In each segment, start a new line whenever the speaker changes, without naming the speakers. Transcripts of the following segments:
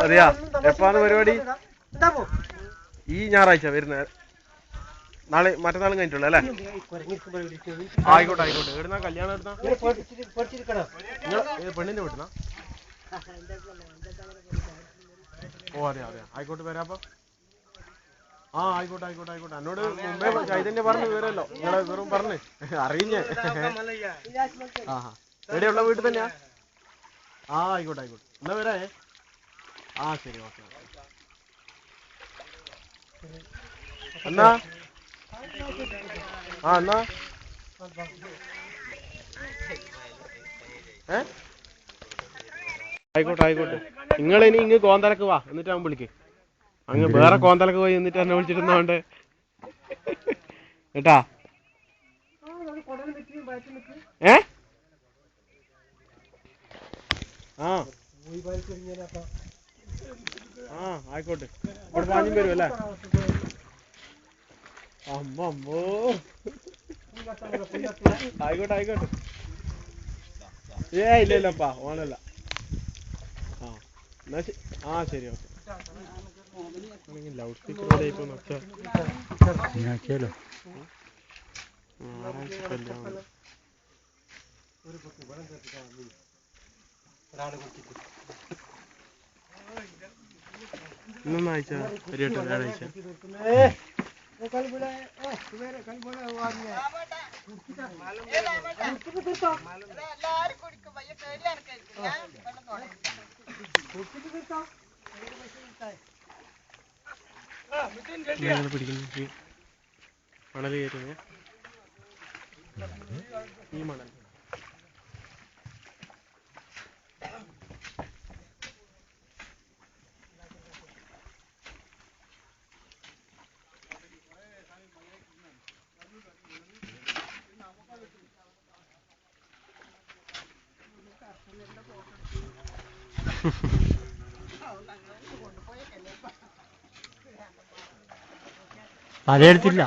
അറിയാ. എപ്പാണ് പരിപാടി?
ഈ ഞായറാഴ്ച വരുന്ന നാളെ മറ്റന്നാളും കഴിഞ്ഞിട്ടുള്ളൂ അല്ലേ?
ആയിക്കോട്ടെ ആയിക്കോട്ടെ.
എവിടുന്നാ കല്യാണം എടുത്താ പെണ്ണിന്റെ വീട്ടിനാ ഓ അതെ അതെ. ആയിക്കോട്ടെ വരാപ്പോ ആ ആയിക്കോട്ടെ ആയിക്കോട്ടെ ആയിക്കോട്ടെ. എന്നോട് മുമ്പേ ചൈതന്യ പറഞ്ഞു വിവരമല്ലോ. നിങ്ങളെ വെറും പറഞ്ഞ്. അറിയിഞ്ഞേ. ആ എവിടെയുള്ള വീട്ടിൽ തന്നെയാ? ആ ആയിക്കോട്ടെ ആയിക്കോട്ടെ. എന്നാ വരാ? ആ ശരി ഓക്കെ
എന്നാ?
ആ എന്നാ? ഏ? ആയിക്കോട്ടെ ആയിക്കോട്ടെ. നിങ്ങൾ ഇനി ഇങ്ങ് കോന്തരക്ക് വാ. എന്നിട്ട് അവൻ വിളിക്ക്. അങ്ങ് വേറെ കോന്തലൊക്കെ പോയി എന്നിട്ട് എന്നെ വിളിച്ചിരുന്നോണ്ട്. കേട്ടാ ഏ? ആ. ആ ആയിക്കോട്ടെ.
ഇവിടെ പാഞ്ഞും വരും അല്ലേ?
അമ്മോ ആയിക്കോട്ടെ ആയിക്കോട്ടെ. ഏ ഇല്ല ഇല്ലപ്പാ ഓണല്ല ആ എന്നാ ആ ശരി ഓക്കെ.
लाउड
स्पीकर वाला इथून अच्छा
ना केलं
आराम से कर जाओ
अरे पक्के बड़ा करते का आदमी राड को
ना मायचा रेट काढायचा
वो कल बोला सुबह कल बोला वो आदमी मालूम मालूम
लार कुड़क भैया कहले अन कहले
कुड़क
மேலே பிடிக்கணும் மணல் ஏறுங்க நீ மணல் Thank you.
തലയെടുത്തില്ല.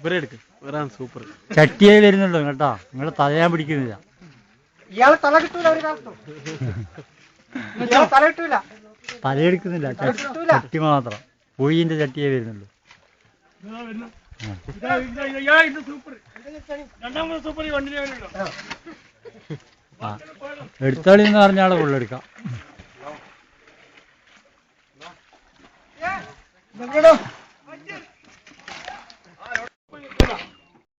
ഇവരെ എടുക്ക് സൂപ്പർ
ചട്ടിയായി വരുന്നുണ്ടോ കേട്ടോ? നിങ്ങളെ തലയാൻ പിടിക്കുന്നില്ല.
ഇയാളെ തല കിട്ടൂല ഒരു കാലത്തും. ഇയാളെ തല കിട്ടൂല.
തലയെടുക്കുന്നില്ല. ചട്ടി മാത്രം. പൂയിന്റെ ചട്ടിയേ വരുന്നുള്ളൂ. എടുത്തോളി എന്ന് പറഞ്ഞാളെ കൊള്ളെടുക്കാം
Dagdado.